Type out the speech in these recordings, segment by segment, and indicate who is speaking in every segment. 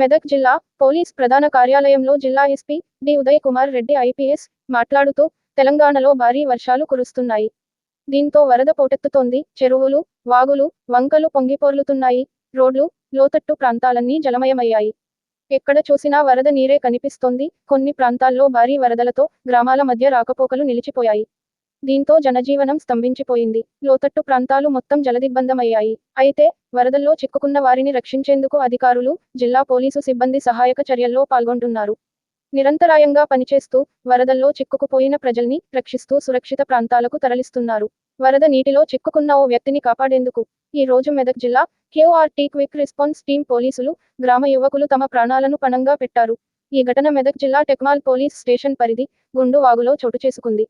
Speaker 1: మెదక్ జిల్లా పోలీస్ ప్రధాన కార్యాలయంలో జిల్లా SP D. Uday Kumar Reddy IPS మాట్లాడుతూ తెలంగాణలో భారీ వర్షాలు కురుస్తున్నాయి. దీంతో వరద పోటెత్తుతోంది. చెరువులు వాగులు వంకలు పొంగిపోర్లుతున్నాయి. రోడ్లు లోతట్టు ప్రాంతాలన్నీ జలమయమయ్యాయి. ఎక్కడ చూసినా వరద నీరే కనిపిస్తోంది. కొన్ని ప్రాంతాల్లో భారీ వరదలతో గ్రామాల మధ్య రాకపోకలు నిలిచిపోయాయి. దీంతో జనజీవనం స్తంభించిపోయింది. లోతట్టు ప్రాంతాలు మొత్తం జలదిగ్బంధమయ్యాయి. అయితే వరదల్లో చిక్కుకున్న వారిని రక్షించేందుకు అధికారులు జిల్లా పోలీసు సిబ్బంది సహాయక చర్యల్లో పాల్గొంటున్నారు. నిరంతరాయంగా పనిచేస్తూ వరదల్లో చిక్కుకుపోయిన ప్రజల్ని రక్షిస్తూ సురక్షిత ప్రాంతాలకు తరలిస్తున్నారు. వరద నీటిలో చిక్కుకున్న ఓ వ్యక్తిని కాపాడేందుకు ఈ రోజు మెదక్ జిల్లా క్యూఆర్టీ క్విక్ రెస్పాన్స్ టీం పోలీసులు గ్రామ యువకులు తమ ప్రాణాలను పణంగా పెట్టారు. ఈ ఘటన మెదక్ జిల్లా టెక్మాల్ పోలీస్ స్టేషన్ పరిధి గుండు వాగులో చోటు చేసుకుంది.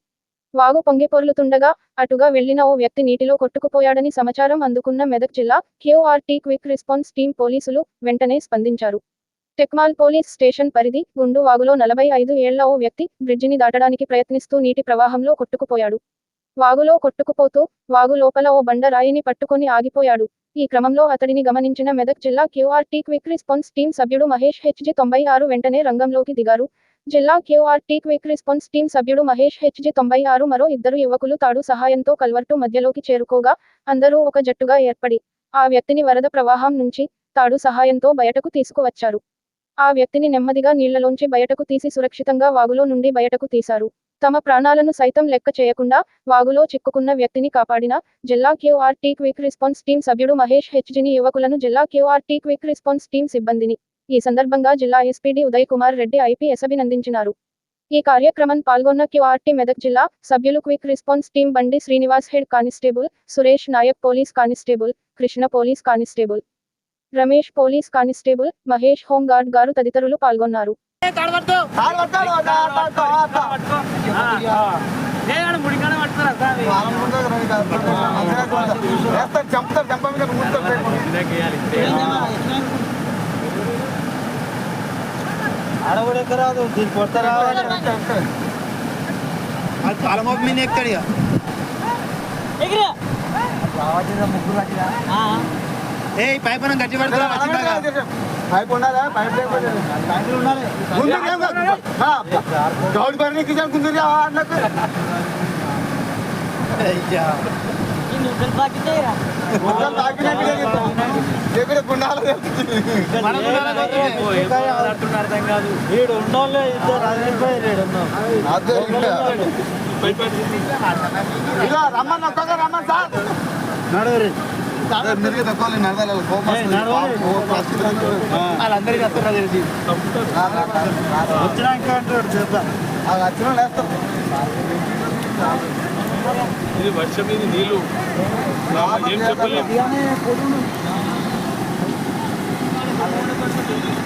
Speaker 1: వాగు పొంగిపొర్లుతుండగా అటుగా వెళ్ళిన ఓ వ్యక్తి నీటిలో కొట్టుకుపోయాడని సమాచారం అందుకున్న మెదక్ జిల్లా క్యూఆర్టీ క్విక్ రెస్పాన్స్ టీం పోలీసులు వెంటనే స్పందించారు. టెక్మాల్ పోలీస్ స్టేషన్ పరిధి గుండు వాగులో నలభై ఐదు ఏళ్ళ ఓ వ్యక్తి బ్రిడ్జిని దాటడానికి ప్రయత్నిస్తూ నీటి ప్రవాహంలో కొట్టుకుపోయాడు. వాగులో కొట్టుకుపోతూ వాగు లోపల ఓ బండ రాయిని పట్టుకొని ఆగిపోయాడు. ఈ క్రమంలో అతడిని గమనించిన మెదక్ జిల్లా క్యూఆర్టీ క్విక్ రెస్పాన్స్ టీం సభ్యుడు మహేష్ హెచ్జి తొంభై ఆరు వెంటనే రంగంలోకి దిగారు. జిల్లా క్యూఆర్టీ క్విక్ రెస్పాన్స్ టీం సభ్యుడు మహేష్ హెచ్జి తొంభై ఆరు మరో ఇద్దరు యువకులు తాడు సహాయంతో కల్వర్టు మధ్యలోకి చేరుకోగా అందరూ ఒక జట్టుగా ఏర్పడి ఆ వ్యక్తిని వరద ప్రవాహం నుంచి తాడు సహాయంతో బయటకు తీసుకువచ్చారు. ఆ వ్యక్తిని నెమ్మదిగా నీళ్ళలోంచి బయటకు తీసి సురక్షితంగా వాగులో నుండి బయటకు తీశారు. తమ ప్రాణాలను సైతం లెక్క చేయకుండా వాగులో చిక్కుకున్న వ్యక్తిని కాపాడిన జిల్లా క్యూఆర్టీ క్విక్ రెస్పాన్స్ టీం సభ్యుడు మహేష్ హెచ్జిని యువకులను జిల్లా క్యూఆర్టీ క్విక్ రెస్పాన్స్ టీం సిబ్బందిని ఈ సందర్భంగా జిల్లా SP D Uday Kumar Reddy IPS అభినందించినారు ఈ కార్యక్రమం పాల్గొన్న క్యూఆర్టీ మెదక్ జిల్లా సభ్యులు quick response team Bandi Srinivas head constable Suresh Naik police constable Krishna police constable Ramesh police constable Mahesh home guard garu తదితరులు పాల్గొన్నారు.
Speaker 2: చంపుతారు చంప మీద
Speaker 3: ఆడబడెక్కరాదు దీన్ని కొడతారా?
Speaker 2: చాలా మోపు మీద ఎక్కుతాడు ఇక ఏ పైప్ గట్టి పడుతున్నా పైప్ ఉండాలా? పైప్
Speaker 3: ఉండాలి.
Speaker 2: గౌడి పని కిసాన్ కుందరి అన్నకు మొత్తం తాకినట్టుగా చెప్పిన గుండాలు
Speaker 3: అర్థం కాదు. వీడు ఇద్దరు
Speaker 2: అదే. ఇలా రమ్మని ఒక్కగా రమ్మని సార్.
Speaker 3: నడువురి.
Speaker 2: తక్కువ నడవాలి. వాళ్ళందరికీ వస్తున్నారు తెలిసి.
Speaker 3: వచ్చినాక అంటాడు చేద్దాం
Speaker 2: అది వచ్చిన
Speaker 4: ఇది వర్షం ఇది నీళ్ళు. ఏం చెప్పలేము
Speaker 3: すごい。